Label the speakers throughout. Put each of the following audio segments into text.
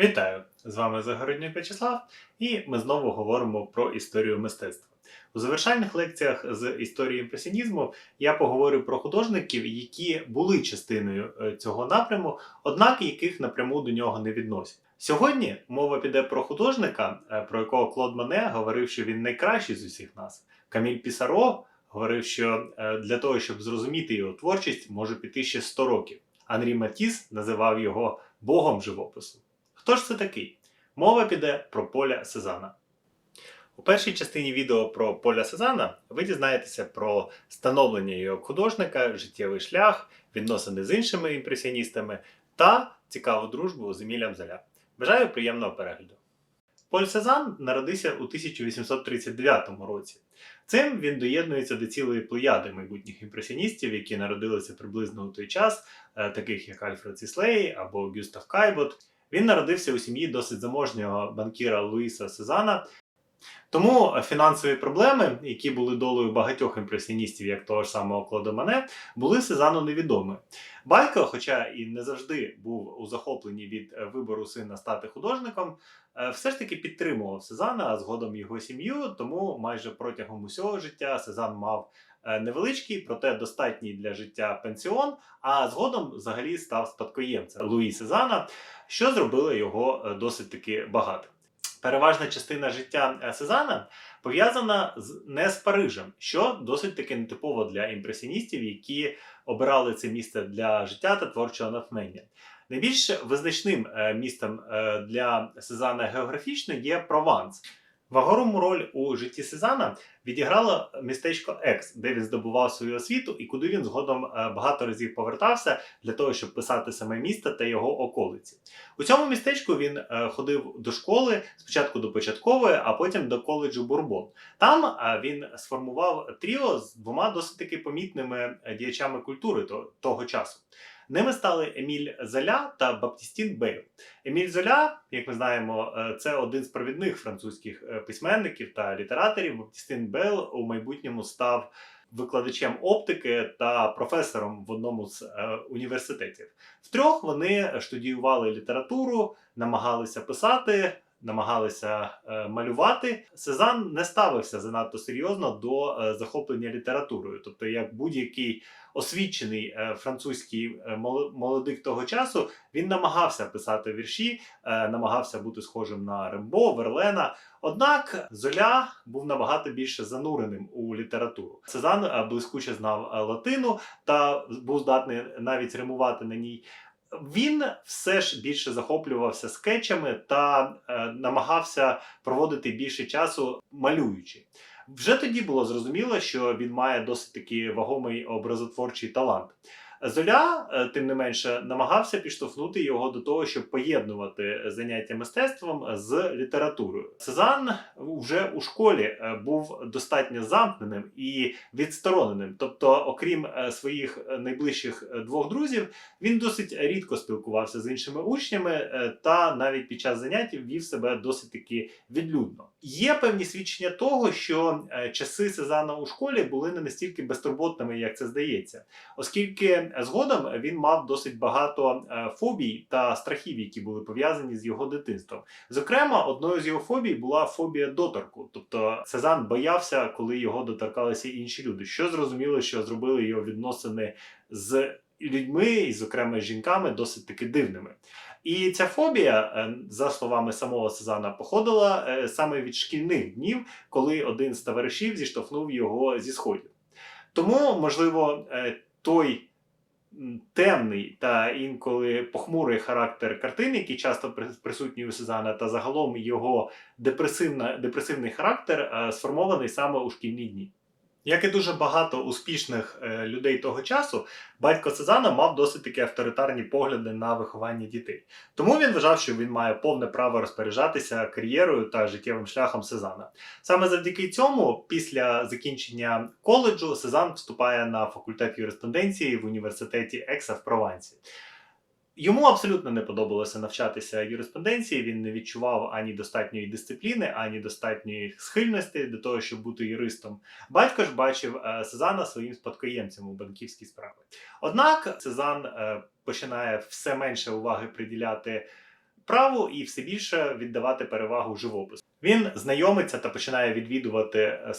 Speaker 1: Вітаю! З вами Загороднюк В'ячеслав, і ми знову говоримо про історію мистецтва. У завершальних лекціях з історії імпресіонізму я поговорю про художників, які були частиною е, цього напряму, однак яких напряму до нього не відносять. Сьогодні мова піде про художника, е, про якого Клод Мане говорив, що він найкращий з усіх нас. Каміль Пісаро говорив, що е, для того, щоб зрозуміти його творчість, може піти ще 100 років. Анрі Матіс називав його богом живопису. Хто ж це такий? Мова піде про Поля Сезана. У першій частині відео про Поля Сезана ви дізнаєтеся про становлення його художника, життєвий шлях, відносини з іншими імпресіоністами та цікаву дружбу з Емілем Золя. Бажаю приємного перегляду. Поль Сезан народився у 1839 році. Цим він доєднується до цілої плеяди майбутніх імпресіоністів, які народилися приблизно у той час, е, таких як Альфред Сіслей або Гюстав Кайбот. Він народився у сім'ї досить заможнього банкіра Луїса Сезана. Тому фінансові проблеми, які були долею багатьох імпресіоністів, як того ж самого Клода Мане, були Сезану невідомі. Батько, хоча і не завжди був у захопленні від вибору сина стати художником, е, все ж таки підтримував Сезана, а згодом його сім'ю. Тому майже протягом усього життя Сезан мав невеличкий, проте достатній для життя пенсіон, а згодом взагалі став спадкоємцем Луї Сезана, що зробило його е, досить таки багатим. Переважна частина життя е, Сезана пов'язана з не з Парижем, що досить таки нетипово для імпресіоністів, які обирали це місце для життя та творчого натхнення. Найбільш визначним е, містом е, для Сезана географічно є Прованс. Вагорому роль у житті Сезана відіграло містечко Екс, де він здобував свою освіту і куди він згодом е, багато разів повертався для того, щоб писати саме місто та його околиці. У цьому містечку він е, ходив до школи спочатку до початкової, а потім до коледжу Бурбон. Там е, він сформував тріо з двома досить таки помітними діячами культури того часу. Ними стали Еміль Золя та Баптістін Бейл. Еміль Золя, як ми знаємо, е, це один з провідних французьких е, письменників та літераторів. Баптістін Бейл у майбутньому став викладачем оптики та професором в одному з е, університетів. Втрьох вони студіювали літературу, намагалися писати. Намагалися малювати. Сезан не ставився занадто серйозно до захоплення літературою. Тобто, як будь-який освічений е, французький е, молодик того часу, він намагався писати вірші, е, намагався бути схожим на Рембо, Верлена. Однак Золя був набагато більше зануреним у літературу. Сезан блискуче знав латину та був здатний навіть римувати на ній. Він все ж більше захоплювався скетчами та намагався проводити більше часу малюючи. Вже тоді було зрозуміло, що він має досить таки вагомий образотворчий талант. Золя, е, тим не менше, намагався підштовхнути його до того, щоб поєднувати заняття мистецтвом з літературою. Сезан вже у школі е, був достатньо замкненим і відстороненим. Тобто, окрім е, своїх найближчих двох друзів, він досить рідко спілкувався з іншими учнями та навіть під час занять вів себе досить таки відлюдно. Є певні свідчення того, що часи Сезана у школі були не настільки безтурботними, як це здається, оскільки згодом він мав досить багато е, фобій та страхів, які були пов'язані з його дитинством. Зокрема, одною з його фобій була фобія доторку. Тобто Сезан боявся, коли його доторкалися інші люди, що зрозуміло, що зробили його відносини з людьми, і, зокрема, з жінками, досить таки дивними. І ця фобія, е, за словами самого Сезана, походила е, саме від шкільних днів, коли один з товаришів зіштовхнув його зі сходів. Тому, можливо, е, той темний та інколи похмурий характер картини, який часто при- присутній у Сезана, та загалом його депресивна, депресивний характер е, сформований саме у шкільні дні. Як і дуже багато успішних е, людей того часу, батько Сезана мав досить таки авторитарні погляди на виховання дітей. Тому він вважав, що він має повне право розпоряджатися кар'єрою та життєвим шляхом Сезана. Саме завдяки цьому, після закінчення коледжу, Сезан вступає на факультет юриспруденції в університеті Екса в Провансі. Йому абсолютно не подобалося навчатися юриспруденції. Він не відчував ані достатньої дисципліни, ані достатньої схильності до того, щоб бути юристом. Батько ж бачив е, Сезана своїм спадкоємцем у банківській справі. Однак Сезан е, починає все менше уваги приділяти вправу і все більше віддавати перевагу живопису. Він знайомиться та починає відвідувати е,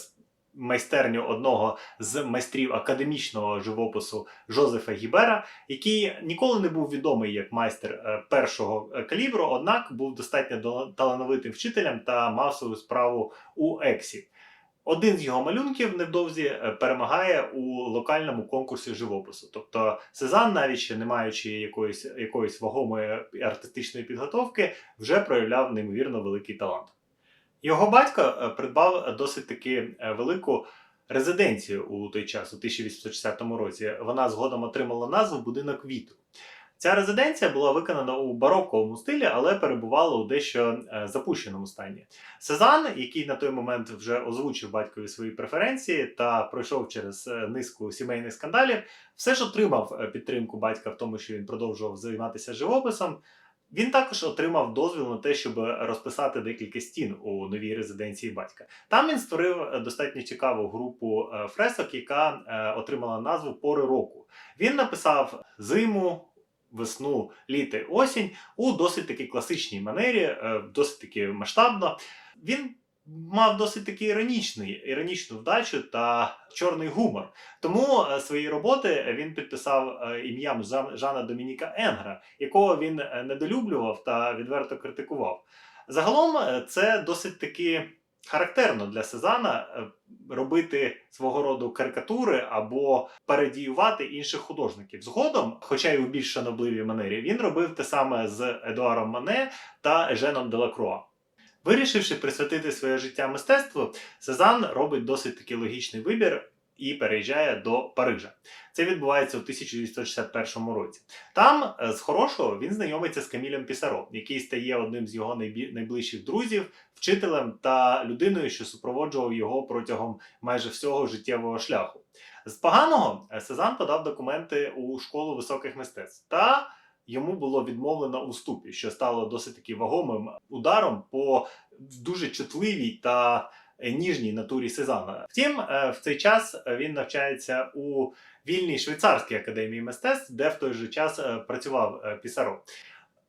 Speaker 1: майстерню одного з майстрів академічного живопису Жозефа Гібера, який ніколи не був відомий як майстер е, першого е, калібру, однак був достатньо талановитим вчителем та мав свою справу у Ексі. Один з його малюнків невдовзі е, перемагає у локальному конкурсі живопису. Тобто Сезанн, навіть ще не маючи якоїсь, якоїсь вагомої артистичної підготовки, вже проявляв неймовірно великий талант. Його батько е, придбав досить таки е, велику резиденцію у той час, у 1860 році. Вона згодом отримала назву Будинок Віту. Ця резиденція була виконана у бароковому стилі, але перебувала у дещо е, запущеному стані. Сезанн, який на той момент вже озвучив батькові свої преференції та пройшов через е, низку сімейних скандалів, все ж отримав е, підтримку батька в тому, що він продовжував займатися живописом. Він також отримав дозвіл на те, щоб розписати декілька стін у новій резиденції батька. Там він створив е, достатньо цікаву групу е, фресок, яка е, отримала назву Пори року. Він написав зиму, весну, літо, осінь у досить таки класичній манері, досить таки масштабно. Він мав досить таки іронічний, іронічну вдачу та чорний гумор. Тому е, свої роботи він підписав е, ім'ям Жана Домініка Енгра, якого він е, недолюблював та відверто критикував. Загалом це досить таки характерно для Сезана робити свого роду карикатури або пародіювати інших художників. Згодом, хоча й у більш шанобливій манері, він робив те саме з Едуаром Мане та Еженом Делакруа. Вирішивши присвятити своє життя мистецтву, Сезанн робить досить таки логічний вибір і переїжджає до Парижа. Це відбувається у 1961 році. Там, е, з хорошого, він знайомиться з Камілем Пісаро, який стає одним з його найближчих друзів, вчителем та людиною, що супроводжував його протягом майже всього життєвого шляху. З поганого е, Сезанн подав документи у школу високих мистецтв та йому було відмовлено у ступі, що стало досить таки вагомим ударом по дуже чутливій та е, ніжній натурі Сезана. Втім, е, в цей час е, він навчається у вільній швейцарській академії мистецтв, де в той же час працював Пісаро.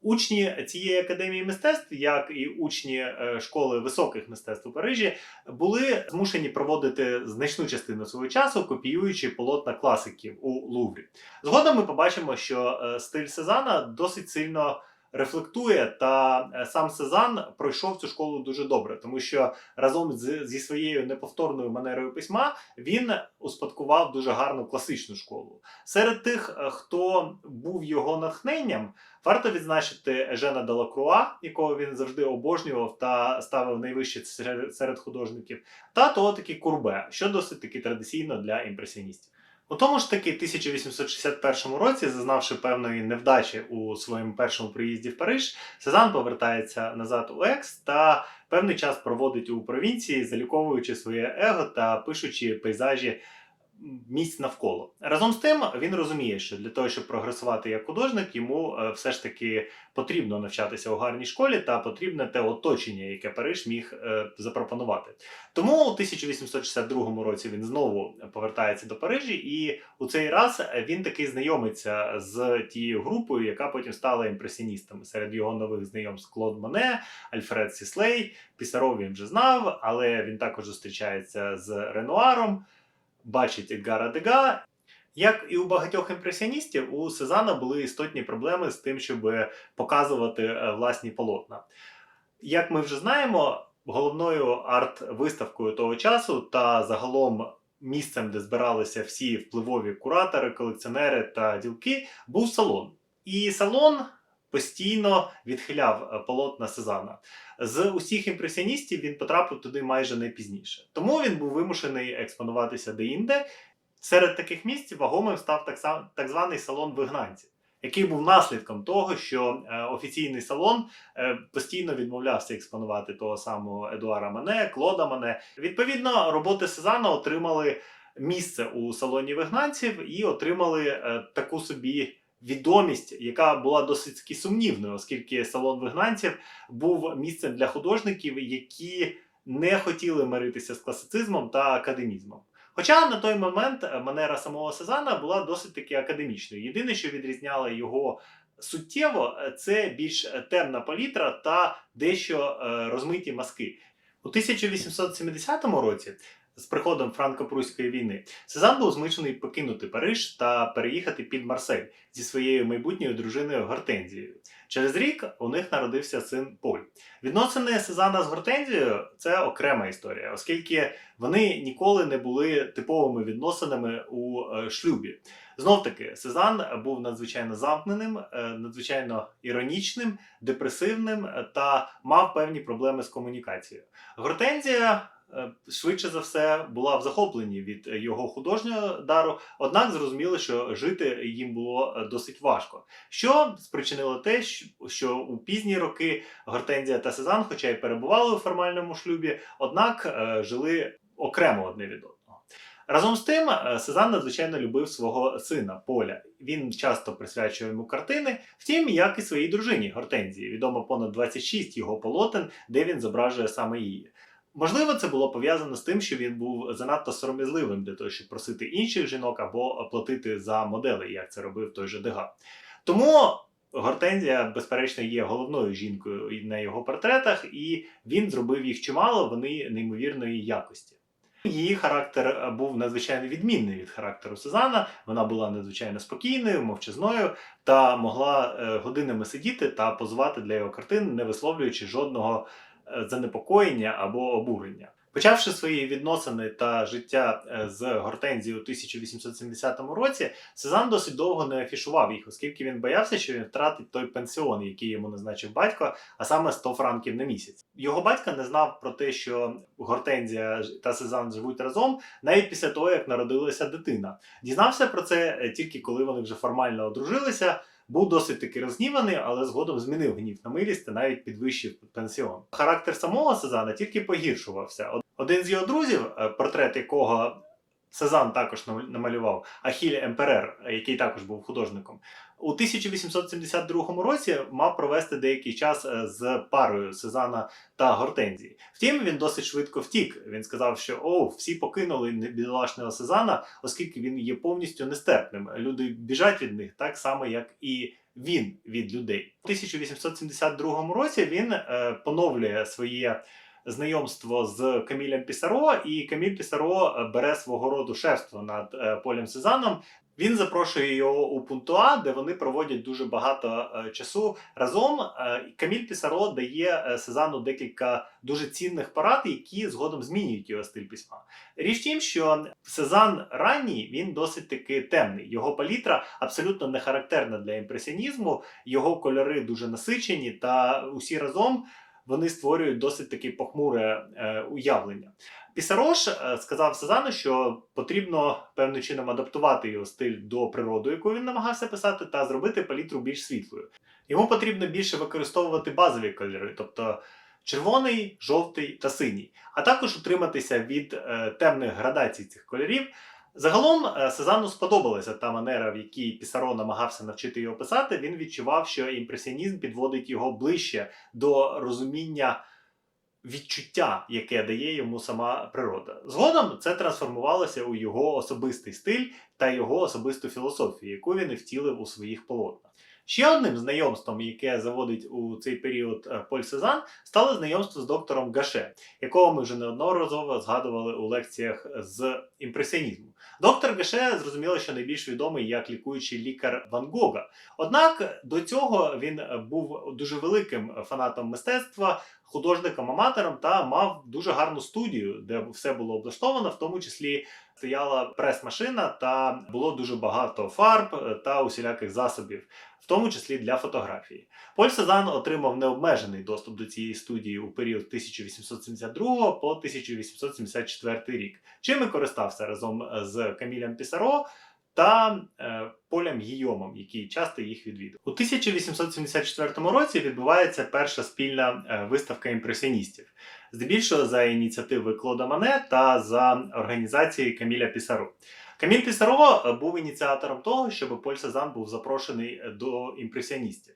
Speaker 1: Учні цієї академії мистецтв, як і учні е, школи високих мистецтв у Парижі, були змушені проводити значну частину свого часу, копіюючи полотна класиків у Луврі. Згодом ми побачимо, що е, стиль Сезана досить сильно рефлектує, та е, сам Сезанн пройшов цю школу дуже добре, тому що разом з, зі своєю неповторною манерою письма він успадкував дуже гарну класичну школу. Серед тих, е, хто був його натхненням, варто відзначити Ежена Делакруа, якого він завжди обожнював та ставив найвище серед художників, та того таки Курбе, що досить таки традиційно для імпресіоністів. У тому ж таки 1861 році, зазнавши певної невдачі у своєму першому приїзді в Париж, Сезан повертається назад у Екс та певний час проводить у провінції, заліковуючи своє его та пишучи пейзажі місць навколо. Разом з тим він розуміє, що для того, щоб прогресувати як художник, йому е, все ж таки потрібно навчатися у гарній школі та потрібне те оточення, яке Париж міг е, запропонувати. Тому у 1862 році він знову повертається до Парижі, і у цей раз він таки знайомиться з тією групою, яка потім стала імпресіоністами. Серед його нових знайомств Клод Моне, Альфред Сіслей, Пісаров він вже знав, але він також зустрічається з Ренуаром, бачить Едгара Дега. Як і у багатьох імпресіоністів, у Сезана були істотні проблеми з тим, щоб показувати е, власні полотна. Як ми вже знаємо, головною арт-виставкою того часу та загалом місцем, де збиралися всі впливові куратори, колекціонери та ділки, був салон. І салон постійно відхиляв е, полотна Сезана. З усіх імпресіоністів він потрапив туди майже найпізніше. Тому він був вимушений експонуватися деінде. Серед таких місць вагомим став так, сам, так званий салон вигнанців, який був наслідком того, що е, офіційний салон е, постійно відмовлявся експонувати того самого Едуара Мане, Клода Мане. Відповідно, роботи Сезана отримали місце у салоні вигнанців і отримали е, таку собі відомість, яка була досить таки сумнівною, оскільки салон вигнанців був місцем для художників, які не хотіли миритися з класицизмом та академізмом. Хоча на той момент манера самого Сезана була досить таки академічною. Єдине, що відрізняло його суттєво, це більш темна палітра та дещо е, розмиті мазки. У 1870 році, з приходом франко-пруської війни, Сезанн був змушений покинути Париж та переїхати під Марсель зі своєю майбутньою дружиною Гортензією. Через рік у них народився син Поль. Відносини Сезана з Гортензією це окрема історія, оскільки вони ніколи не були типовими відносинами у е, шлюбі. Знов таки, Сезанн був надзвичайно замкненим, е, надзвичайно іронічним, депресивним та мав певні проблеми з комунікацією. Гортензія. Е, Швидше за все була в захопленні від його художнього дару, однак зрозуміли, що жити їм було е, досить важко. Що спричинило те, що у пізні роки Гортензія та Сезанн, хоча й перебували у формальному шлюбі, однак е, жили окремо одне від одного. Разом з тим, Сезанн надзвичайно любив свого сина Поля. Він часто присвячував йому картини, втім, як і своїй дружині Гортензії. Відомо понад 26 його полотен, де він зображує саме її. Можливо, це було пов'язано з тим, що він був занадто сором'язливим для того, щоб просити інших жінок або платити за модели, як це робив той же Дега. Тому Гортензія, безперечно, є головною жінкою на його портретах, і він зробив їх чимало, вони неймовірної якості. Її характер був надзвичайно відмінний від характеру Сезана. Вона була надзвичайно спокійною, мовчазною та могла е, годинами сидіти та позувати для його картин, не висловлюючи жодного занепокоєння або обурення. Почавши свої відносини та життя е, з Гортензією у 1870 році, Сезанн досить довго не афішував їх, оскільки він боявся, що він втратить той пенсіон, який йому назначив батько, а саме 100 франків на місяць. Його батько не знав про те, що Гортензія та Сезанн живуть разом, навіть після того, як народилася дитина. Дізнався про це е, тільки коли вони вже формально одружилися. Був досить таки розгніваний, але згодом змінив гнів на милість та навіть підвищив пенсіон. Характер самого Сезана тільки погіршувався. Один з його друзів, е, портрет якого Сезанн також намалював, Ахіль Емперер, який також був художником, у 1872 році мав провести деякий час е, з парою Сезана та Гортензії. Втім, він досить швидко втік. Він сказав, що о, всі покинули бідолашного Сезана, оскільки він є повністю нестерпним. Люди біжать від них так само, як і він від людей. У 1872 році він е, поновлює своє знайомство з Камілем Пісаро, і Каміль Пісаро е, бере свого роду шефство над е, Полем Сезаном. Він запрошує його у Пунтуа, де вони проводять дуже багато е, часу разом. Каміль Пісаро дає Сезану декілька дуже цінних порад, які згодом змінюють його стиль письма. Річ в тім, що Сезанн ранній він досить таки темний. Його палітра абсолютно не характерна для імпресіонізму, його кольори дуже насичені, та усі разом вони створюють досить таки похмуре е, уявлення. Пісарош е, сказав Сезану, що потрібно певним чином адаптувати його стиль до природи, яку він намагався писати, та зробити палітру більш світлою. Йому потрібно більше використовувати базові кольори, тобто червоний, жовтий та синій, а також утриматися від е, темних градацій цих кольорів. Загалом е, Сезанну сподобалася та манера, в якій Пісаро намагався навчити його писати. Він відчував, що імпресіонізм підводить його ближче до розуміння відчуття, яке дає йому сама природа. Згодом це трансформувалося у його особистий стиль та його особисту філософію, яку він і втілив у своїх полотнах. Ще одним знайомством, яке заводить у цей період е, Поль Сезан, стало знайомство з доктором Гаше, якого ми вже неодноразово згадували у лекціях з імпресіонізму. Доктор Геше зрозуміло, що найбільш відомий як лікуючий лікар Ван Гога. Однак до цього він був дуже великим фанатом мистецтва, художником-аматором та мав дуже гарну студію, де все було облаштовано, в тому числі стояла прес-машина та було дуже багато фарб е, та усіляких засобів, в тому числі для фотографії. Поль Сезанн отримав необмежений доступ до цієї студії у період 1872 по 1874 рік, чим і користався разом з Камілем Пісаро та е, Полем Гійомом, який часто їх відвідав. У 1874 році відбувається перша спільна е, виставка імпресіоністів, здебільшого за ініціативи Клода Мане та за організації Каміля Пісаро. Каміль Пісаро е, був ініціатором того, щоб Поль Сезанн був запрошений до імпресіоністів.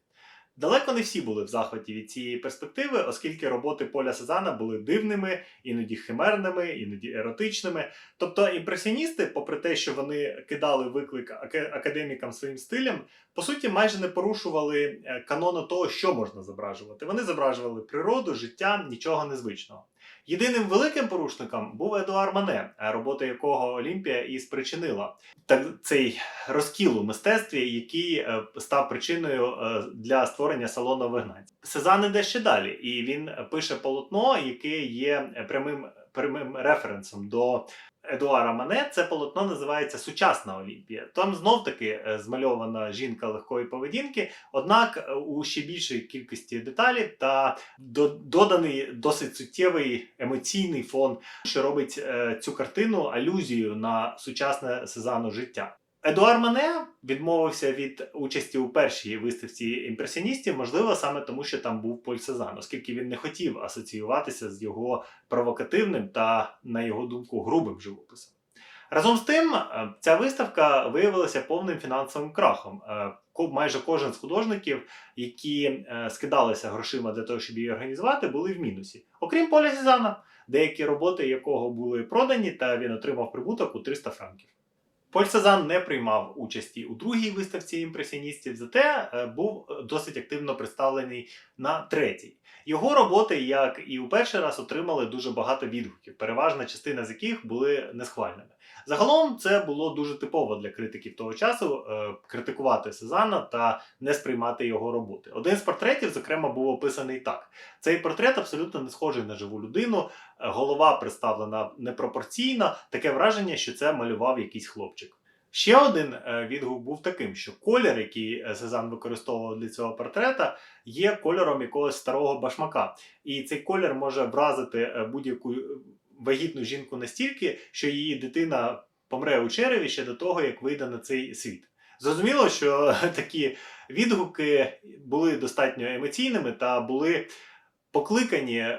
Speaker 1: Далеко не всі були в захваті від цієї перспективи, оскільки роботи Поля Сезана були дивними, іноді химерними, іноді еротичними. Тобто імпресіоністи, попри те, що вони кидали виклик академікам своїм стилем, по суті, майже не порушували е, канону того, що можна зображувати. Вони зображували природу, життя, нічого незвичного. Єдиним великим порушником був Едуар Мане, робота якого Олімпія і спричинила так, цей розкіл у мистецтві, який е, став причиною е, для створення салону вигнань. Сезан іде ще далі, і він пише полотно, яке є прямим, прямим референсом до Едуара Мане. Це полотно називається Сучасна Олімпія. Там знов таки е, змальована жінка легкої поведінки, однак е, у ще більшій кількості деталі та доданий досить суттєвий емоційний фон, що робить е, цю картину алюзію на сучасне Сезану життя. Едуар Мане відмовився від участі у першій виставці імпресіоністів, можливо, саме тому, що там був Поль Сезан, оскільки він не хотів асоціюватися з його провокативним та, на його думку, грубим живописом. Разом з тим, е, ця виставка виявилася повним фінансовим крахом. Е, Майже кожен з художників, які е, скидалися грошима для того, щоб її організувати, були в мінусі. Окрім Поля Сезана, деякі роботи якого були продані, та він отримав прибуток у 300 франків. Поль Сезан не приймав участі у другій виставці імпресіоністів, зате е, був е, досить активно представлений на третій. Його роботи, як і у перший раз, отримали дуже багато відгуків, переважна частина з яких були несхвальними. Загалом це було дуже типово для критиків того часу е, критикувати Сезана та не сприймати його роботи. Один з портретів, зокрема, був описаний так: цей портрет абсолютно не схожий на живу людину, е, голова представлена непропорційно, таке враження, що це малював якийсь хлопчик. Ще один е, відгук був таким, що колір, який е, Сезанн використовував для цього портрета, є кольором якогось старого башмака. І цей колір може вразити е, будь-яку вагітну жінку настільки, що її дитина помре у череві ще до того, як вийде на цей світ. Зрозуміло, що такі відгуки були достатньо емоційними та були покликані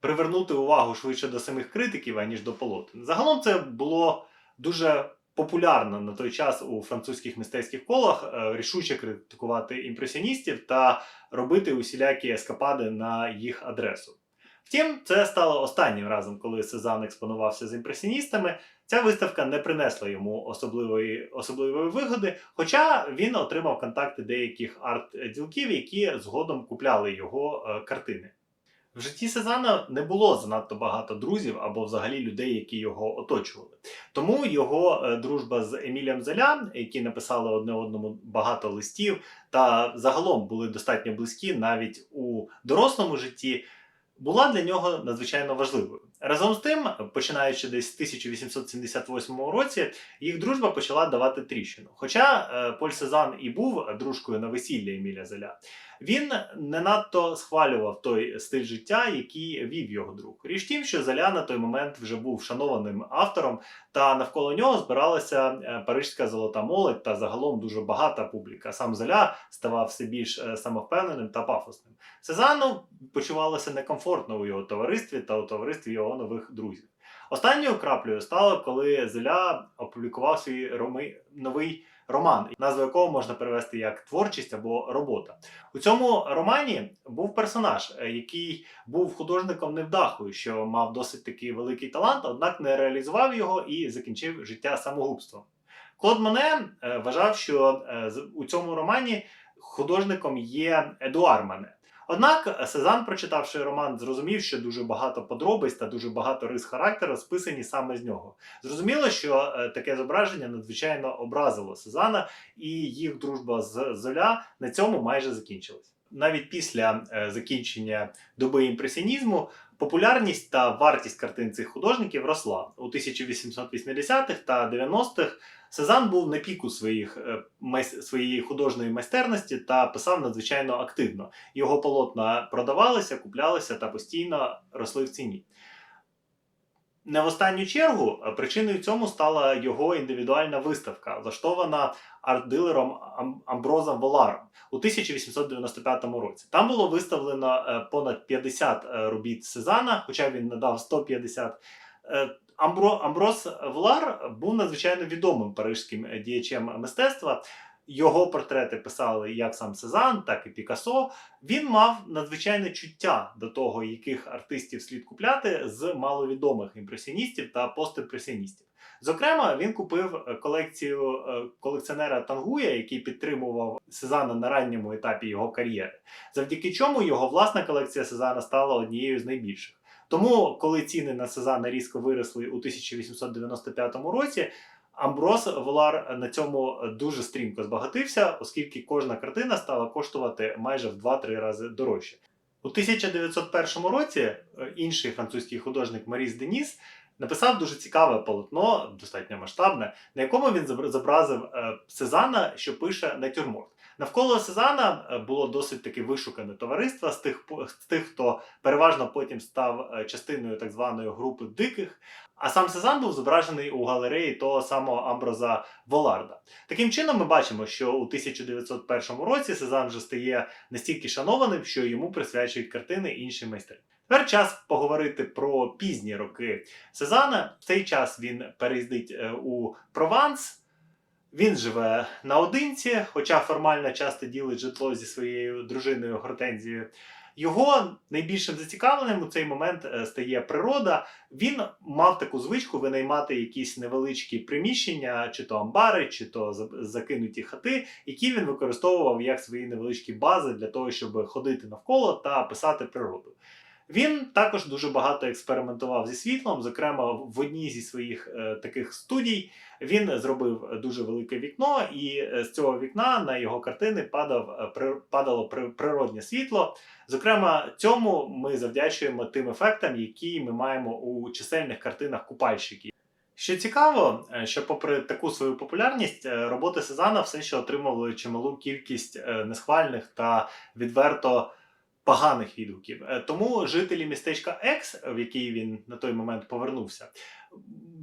Speaker 1: привернути увагу швидше до самих критиків, аніж до полотен. Загалом це було дуже популярно на той час у французьких мистецьких колах е, рішуче критикувати імпресіоністів та робити усілякі ескапади на їх адресу. Втім, це стало останнім разом, коли Сезанн експонувався з імпресіоністами. Ця виставка не принесла йому особливої, особливої вигоди, хоча він отримав контакти деяких арт-ділків, які згодом купляли його е, картини. В житті Сезана не було занадто багато друзів або взагалі людей, які його оточували. Тому його е, дружба з Емілієм Золя, які написали одне одному багато листів, та загалом були достатньо близькі навіть у дорослому житті, була для нього надзвичайно важливою. Разом з тим, починаючи десь з 1878 році, їх дружба почала давати тріщину. Хоча е, Поль Сезан і був дружкою на весіллі Еміля Золя, він не надто схвалював той стиль життя, який вів його друг. Річ тім, що Золя на той момент вже був шанованим автором, та навколо нього збиралася е, парижська золота молодь та загалом дуже багата публіка. Сам Золя ставав все більш е, самовпевненим та пафосним. Сезану почувалося некомфортно у його товаристві та у товаристві його нових друзів. Останньою краплею стало, коли Золя опублікував свій роми... новий роман, назву якого можна перевести як творчість або робота. У цьому романі був персонаж, е, який був художником невдахою, що мав досить такий великий талант, однак не реалізував його і закінчив життя самогубством. Клод Моне е, вважав, що е, у цьому романі художником є Едуар Мане. Однак Сезанн, прочитавши роман, зрозумів, що дуже багато подробиць та дуже багато рис характеру списані саме з нього. Зрозуміло, що е, таке зображення надзвичайно образило Сезана, і їх дружба з Золя на цьому майже закінчилась. Навіть після е, закінчення доби імпресіонізму популярність та вартість картин цих художників росла у 1880-х та 90-х. Сезанн був на піку своїх, е, своєї художньої майстерності та писав надзвичайно активно. Його полотна продавалися, куплялися та постійно росли в ціні. Не в останню чергу е, причиною цьому стала його індивідуальна виставка, влаштована арт-дилером Амброзом Воларом у 1895 році. Там було виставлено е, понад 50 е, робіт Сезана, хоча він надав 150. Е, Амбро, Амброс Волар був надзвичайно відомим парижським діячем мистецтва. його портрети писали як сам Сезанн, так і Пікассо. Він мав надзвичайне чуття до того, яких артистів слід купляти з маловідомих імпресіоністів та постімпресіоністів. Зокрема, він купив колекцію е, колекціонера Тангуя, який підтримував Сезана на ранньому етапі його кар'єри, завдяки чому його власна колекція Сезана стала однією з найбільших. Тому, коли ціни на Сезана різко виросли у 1895 році, Амброс Волар на цьому дуже стрімко збагатився, оскільки кожна картина стала коштувати майже в 2-3 рази дорожче. У 1901 році е, інший французький художник Маріс Деніс написав дуже цікаве полотно, достатньо масштабне, на якому він зобразив е, Сезана, що пише натюрморт. Навколо Сезана е, було досить таки вишукане товариство з тих, з тих, хто переважно потім став е, частиною так званої групи диких. А сам Сезанн був зображений у галереї того самого Амброза Воларда. Таким чином, ми бачимо, що у 1901 році Сезанн вже стає настільки шанованим, що йому присвячують картини інші майстри. Тепер час поговорити про пізні роки Сезана. В цей час він переїздить е, у Прованс. Він живе наодинці, хоча формально часто ділить житло зі своєю дружиною Гортензією. Його найбільшим зацікавленням у цей момент е, стає природа. Він мав таку звичку винаймати якісь невеличкі приміщення, чи то амбари, чи то за- закинуті хати, які він використовував як свої невеличкі бази для того, щоб ходити навколо та писати природу. Він також дуже багато експериментував зі світлом. Зокрема, в одній зі своїх е, таких студій він зробив дуже велике вікно, і е, з цього вікна на його картини падав, е, при- падало при- природнє світло. Зокрема, цьому ми завдячуємо тим ефектам, які ми маємо у чисельних картинах купальщиків. Що цікаво, е, що попри таку свою популярність, роботи Сезана все ще отримували чималу кількість несхвальних та відверто поганих відгуків. Е, Тому жителі містечка Екс, в який він на той момент повернувся,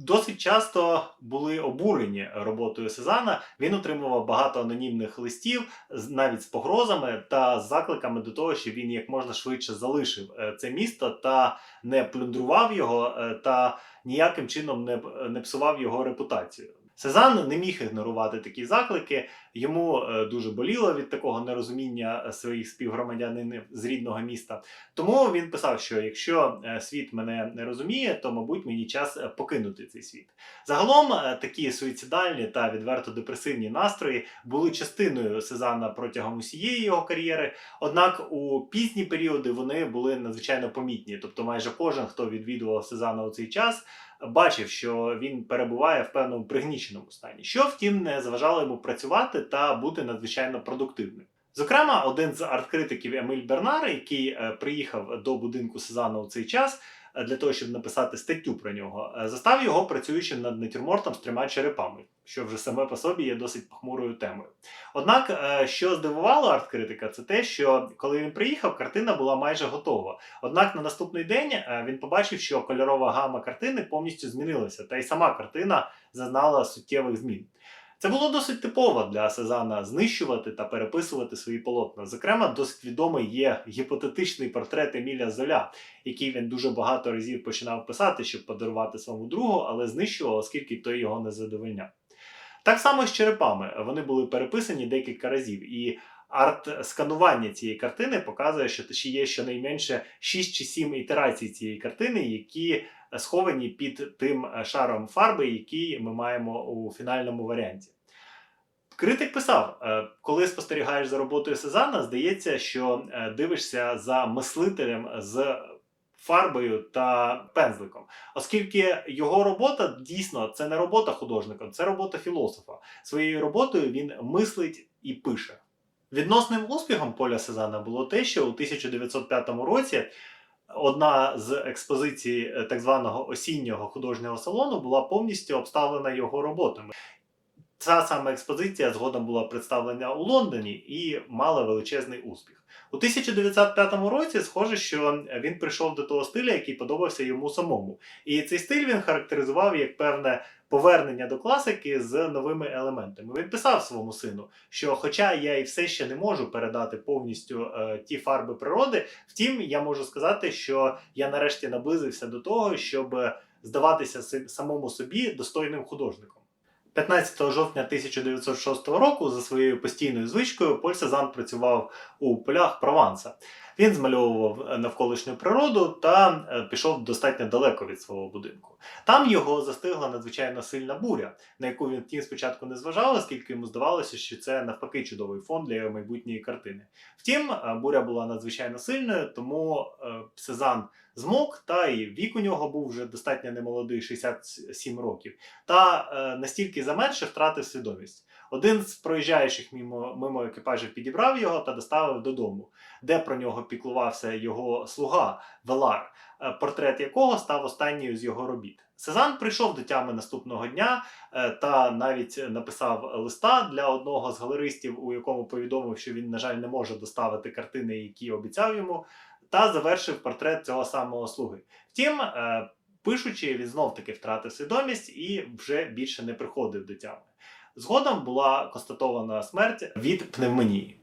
Speaker 1: досить часто були обурені роботою Сезана. Він отримував багато анонімних листів, навіть з погрозами та з закликами до того, щоб він як можна швидше залишив е, це місто та не плюндрував його е, та ніяким чином не псував його репутацію. Сезанн не міг ігнорувати такі заклики. Йому е, дуже боліло від такого нерозуміння е, своїх співгромадянинів з рідного міста. Тому він писав, що якщо е, світ мене не розуміє, то мабуть мені час покинути цей світ. Загалом такі суїцидальні та відверто депресивні настрої були частиною Сезанна протягом усієї його кар'єри. Однак у пізні періоди вони були надзвичайно помітні. Тобто, майже кожен, хто відвідував Сезанна у цей час, бачив, що він перебуває в певному пригніченому стані, що втім не зважало йому працювати та бути надзвичайно продуктивним. Зокрема, один з арт-критиків Емиль Бернар, який е, приїхав до будинку Сезана у цей час для того, щоб написати статтю про нього, е, застав його працюючим над натюрмортом з трьома черепами, що вже саме по собі є досить похмурою темою. Однак, е, що здивувало арт-критика, це те, що коли він приїхав, картина була майже готова. Однак на наступний день е, він побачив, що кольорова гама картини повністю змінилася, та й сама картина зазнала суттєвих змін. Це було досить типово для Сезана знищувати та переписувати свої полотна. Зокрема, досить відомий є гіпотетичний портрет Еміля Золя, який він дуже багато разів починав писати, щоб подарувати своєму другу, але знищував, оскільки той його не задовольняв. Так само з черепами. Вони були переписані декілька разів, і арт-сканування цієї картини показує, що є щонайменше 6 чи 7 ітерацій цієї картини, які сховані під тим е, шаром фарби, який ми маємо у фінальному варіанті. Критик писав: е, коли спостерігаєш за роботою Сезанна, здається, що е, дивишся за мислителем з фарбою та пензликом, оскільки його робота дійсно це не робота художника, це робота філософа. Своєю роботою він мислить і пише. Відносним успіхом Поля Сезана було те, що у 1905 році одна з експозицій е, так званого осіннього художнього салону була повністю обставлена його роботами. Ця саме експозиція згодом була представлена у Лондоні і мала величезний успіх. У 1905 році схоже, що він прийшов до того стиля, який подобався йому самому. І цей стиль він характеризував як певне повернення до класики з новими елементами. Він писав своєму сину, що, хоча я і все ще не можу передати повністю е, ті фарби природи, втім, я можу сказати, що я нарешті наблизився до того, щоб здаватися самому собі достойним художником. 15 жовтня 1906 року за своєю постійною звичкою Поль Сезанн працював у полях Прованса. Він змальовував навколишню природу та е, пішов достатньо далеко від свого будинку. Там його застигла надзвичайно сильна буря, на яку він втім спочатку не зважав, оскільки йому здавалося, що це навпаки чудовий фон для його майбутньої картини. Втім, е, буря була надзвичайно сильною, тому е, Сезанн змок, та і вік у нього був вже достатньо немолодий, 67 років, та е, настільки заменше втратив свідомість. Один з проїжджаючих мимо, мимо екіпажів підібрав його та доставив додому, де про нього піклувався його слуга Велар, е, портрет якого став останньою з його робіт. Сезанн прийшов до тями наступного дня е, та навіть написав листа для одного з галеристів, у якому повідомив, що він, на жаль, не може доставити картини, які обіцяв йому, та завершив портрет цього самого слуги. Втім, е, пишучи, він знов таки втратив свідомість і вже більше не приходив до тями. Згодом була констатована смерть від пневмонії.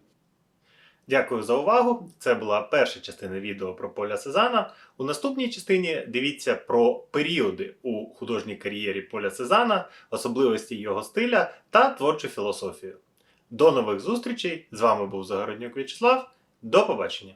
Speaker 1: Дякую за увагу. Це була перша частина відео про Поля Сезана. У наступній частині дивіться про періоди у художній кар'єрі Поля Сезана, особливості його стиля та творчу філософію. До нових зустрічей! З вами був Загороднюк В'ячеслав. До побачення!